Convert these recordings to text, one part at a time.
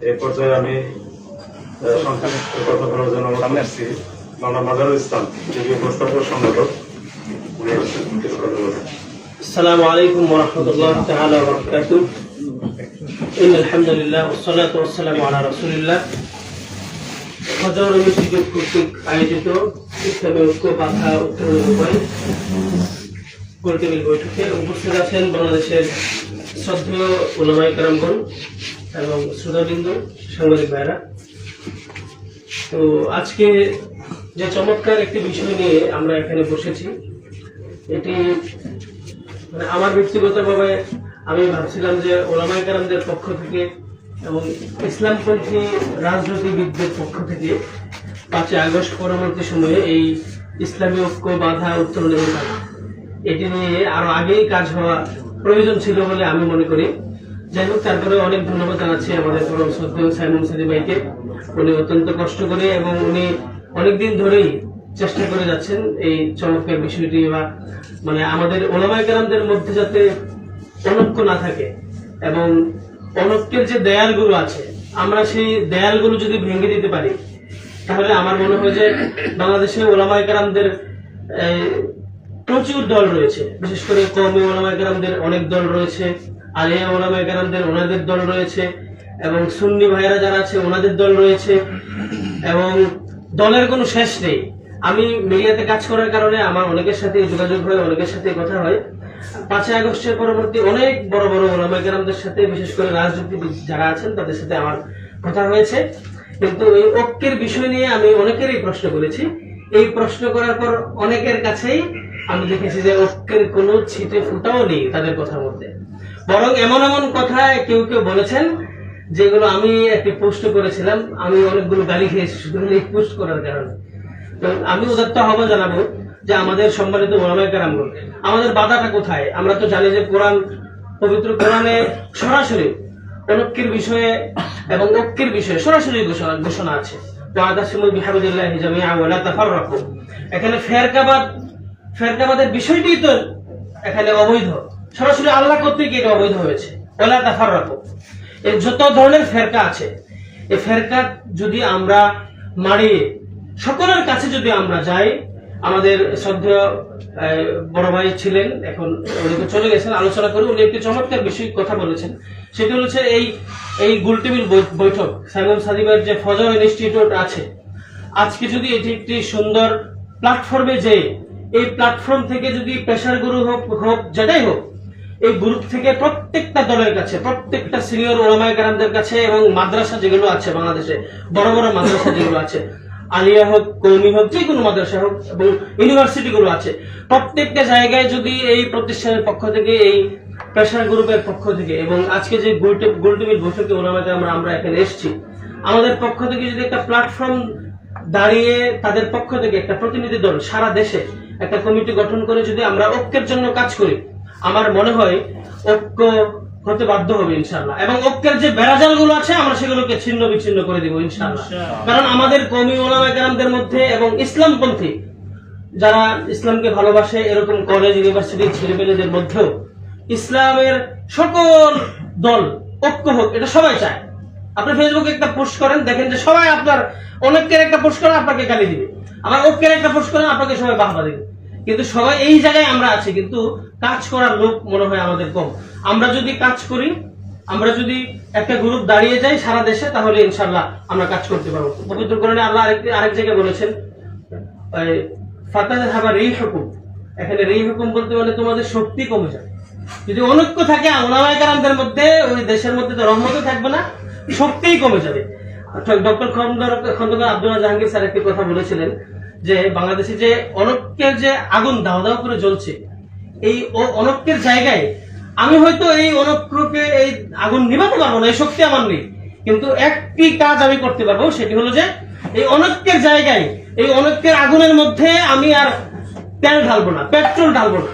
এই পর্যায়ে আমি আহ, সংক্ষিপ্ত কথা বলার জন্য সামনে আসছি মাওলানা মাজারুল ইসলাম যদিও প্রস্তাবক সম্পাদক উনি আসছেন, কিছু কথা বলবেন السلام عليكم ورحمة الله تعالى وبركاته إن الحمد لله والصلاة والسلام على رسول الله হাজার ইনস্টিটিউট কর্তৃক আয়োজিত ইসলামী ঐক্য বাধা উত্তরণের উপায় গোলটেবিল বৈঠকে উপস্থিত আছেন বাংলাদেশের শ্রদ্ধেয় ওলামাই কারামগণ এবং শ্রোতাবৃন্দ সাংবাদিক ভাইরা। তো আজকে যে চমৎকার একটি বিষয় নিয়ে আমরা এখানে বসেছি, এটি মানে আমার ব্যক্তিগতভাবে আমি ভাবছিলাম যে ওলামাই কারামদের পক্ষ থেকে এবং ইসলামপন্থী রাজনীতিবিদদের পক্ষ থেকে পাঁচই আগস্ট পরবর্তী সময়ে এই ইসলামী ঐক্য বাধা উপায় এটি নিয়ে আরও আগেই কাজ হওয়া প্রয়োজন ছিল বলে আমি মনে করি। যাই হোক, তারপরে অনেক ধন্যবাদ জানাচ্ছি আমাদের পরম শ্রদ্ধেয় সাইমন সাদি ভাইকে। উনি অত্যন্ত কষ্ট করে এবং উনি অনেকদিন ধরেই চেষ্টা করে যাচ্ছেন এই চমৎকার বিষয়টি বা মানে আমাদের ওলামাই কালামদের মধ্যে যাতে অনৈক্য না থাকে এবং অনৈক্যের যে দেয়ালগুলো আছে, আমরা সেই দেয়ালগুলো যদি ভেঙে দিতে পারি, তাহলে আমার মনে হয় যে বাংলাদেশে ওলামাই কালামদের প্রচুর দল রয়েছে। বিশেষ করে কমে ওলামাই কালামদের অনেক দল রয়েছে। আলিয়া ওলামাই কালামদের ওনাদের দল রয়েছে এবং সুন্নি ভাইরা যারা আছে ওনাদের দল রয়েছে এবং দলের কোনো শেষ নেই। আমি মিডিয়াতে কাজ করার কারণে আমার অনেকের সাথে যোগাযোগ হয়, অনেকের সাথে কথা হয়। পাঁচই আগস্টের পরবর্তী অনেক বড় বড় ওলামাই কালামদের সাথে, বিশেষ করে রাজনীতিবিদ যারা আছেন, তাদের সাথে আমার কথা হয়েছে। কিন্তু এই ঐক্যের বিষয় নিয়ে আমি অনেকেরই প্রশ্ন করেছি। এই প্রশ্ন করার পর অনেকের কাছেই আমি দেখেছি যে ঐক্যের কোনো ছিটে ফুটাও নেই তাদের কথার মধ্যে। বরং এমন এমন কথা কেউ কেউ বলেছেন, যেগুলো আমি একটি পোস্ট করেছিলাম। আমি অনেকগুলো গালি খেয়েছি পোস্ট করার কারণে। তো আমি উদাত্ত আহ্বান জানাব যে আমাদের সম্মানিত ওলামায়ে কেরামগণ আমাদের বাধাটা কোথায়? আমরা তো জানি যে কোরআন, পবিত্র কোরআনে সরাসরি অনৈক্যের বিষয়ে এবং ঐক্যের বিষয়ে সরাসরি ঘোষণা আছে। এখানে ফেরকাবাদ, ফেরকাবাদের বিষয়টি তো এখানে অবৈধ। সরাসরি আল্লাহ কর্তৃক এটা অবৈধ হয়েছে। ওলা তাফাররাকু। এই যত ধরনের ফেরকা আছে এই ফেরকা যদি আমরা মারিয়ে সকলের কাছে যদি আমরা যাই, আমাদের শ্রদ্ধেয় বড় ভাই ছিলেন, এখন উনি চলে গেছেন, আলোচনা করে উনি একটি চমৎকার বিষয় কথা বলেছেন। সেটি হচ্ছে এই এই গুলটেবিল বৈঠক, সাইমন সাদিবের যে ফজর ইনস্টিটিউট আছে, আজকে যদি এটি একটি সুন্দর প্ল্যাটফর্মে যেয়ে, এই প্ল্যাটফর্ম থেকে যদি পেশার গুরু হোক হোক, যেটাই হোক এই গ্রুপ থেকে প্রত্যেকটা দলের কাছে, প্রত্যেকটা সিনিয়র ওলামায় কারামদের কাছে এবং মাদ্রাসা যেগুলো আছে বাংলাদেশে, বড় বড় মাদ্রাসা যেগুলো আছে, আলিয়া হোক, কৌমি হোক, যে কোনো মাদ্রাসা হোক এবং ইউনিভার্সিটি গুলো আছে, প্রত্যেকটা জায়গায় যদি এই প্রতিষ্ঠানের পক্ষ থেকে, এই প্রেশার গ্রুপের পক্ষ থেকে এবং আজকে যে গোলটেবিল বৈঠকে ওলামাকে আমরা আমরা এখানে এসেছি, আমাদের পক্ষ থেকে যদি একটা প্ল্যাটফর্ম দাঁড়িয়ে তাদের পক্ষ থেকে একটা প্রতিনিধি দল সারা দেশে একটা কমিটি গঠন করে যদি আমরা ঐক্যের জন্য কাজ করি আমার মনে হয় ঐক্য হতে বাধ্য হবে ইনশাল্লাহ এবং ঐক্যের যে বেড়াজালগুলো আছে আমরা সেগুলোকে ছিন্ন বিচ্ছিন্ন করে দিব ইনশাল্লাহ কারণ আমাদের কমি ওলামায়ামদের মধ্যে এবং ইসলামপন্থী যারা ইসলামকে ভালোবাসে এরকম কলেজ ইউনিভার্সিটির ছেলেমেয়েদের মধ্যেও ইসলামের সকল দল ঐক্য হোক এটা সবাই চায়। আপনি ফেসবুকে একটা পোস্ট করেন দেখেন যে সবাই আপনার অনেকের একটা পোস্ট করেন আপনাকে গালি দিবে। আবার ঐক্যের একটা পোস্ট করেন আপনাকে সবাই বাহবা দিবে। কিন্তু সবাই এই জায়গায় আমরা আছি, কিন্তু কাজ করার লোক মনে হয় আমাদের কম। আমরা যদি কাজ করি, আমরা যদি একটা গ্রুপ দাঁড়িয়ে যাই সারা দেশে, তাহলে ইনশাল্লাহ আমরা কাজ করতে পারব। পবিত্র কোরআনে আল্লাহ আরেক আরেক জায়গায় বলেছেন ফাতাহ হাবা রেই হুকুম এখানে রেই হুকুম বলতে মানে তোমাদের শক্তি কমে যায়। যদি অনৈক্য থাকে ওলামায় মধ্যে, ওই দেশের মধ্যে তো রহমতও থাকবে না, শক্তিই কমে যাবে। ডক্টর খন্দকার আব্দুল্লাহ জাহাঙ্গীর স্যার একটি কথা বলেছিলেন যে বাংলাদেশে যে অনৈক্যের যে আগুন দাও দাও করে জ্বলছে, এই অনৈক্যের জায়গায় আমি হয়তো এই অনৈক্যকে এই আগুন নিভাতে পারব না, এই শক্তি আমার নেই। কিন্তু একটি কাজ আমি করতে পারব, সেটি হলো যে এই অনৈক্যের জায়গায়, এই অনৈক্যের আগুনের মধ্যে আমি আর তেল ঢালবো না, পেট্রোল ঢালবো না।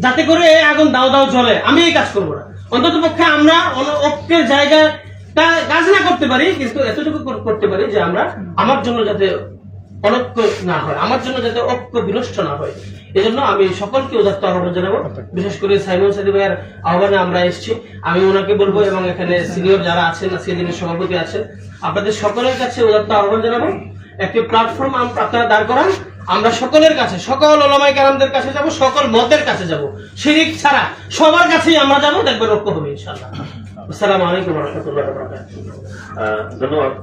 যাতে করে এই আগুন দাও দাও জ্বলে, আমি এই কাজ করব না। অন্তত পক্ষে আমরা অন- ঐক্যের জায়গায় কাজ না করতে পারি, কিন্তু এতটুকু করতে পারি যে আমরা আমার জন্য যাতে অনৈক্য না হয়। আমার জন্য যাতে ঐক্য বিনষ্ট না হয়। এজন্য আমি সকলকে উদাত্ত আহ্বান জানাব। বিশেষ করে সাইমন সাদি ভাইয়ের আহ্বানে আমরা এসেছি। আমি ওনাকে বলব এবং এখানে সিনিয়র যারা আছেন সিএদিনের সভাপতি আছেন, আপনাদের সকলের কাছে উদাত্ত আহ্বান জানাব। একটি প্ল্যাটফর্ম আপনারা দাঁড় করান। আমরা সকলের কাছে, সকল ওলামাই কারামদের কাছে যাব, সকল মতের কাছে যাব। শিরিক ছাড়া সবার কাছেই আমরা যাব, দেখবেন ঐক্য হবে ইনশাআল্লাহ। আসসালামু আলাইকুম রহমতুল্লাহ ধন্যবাদ।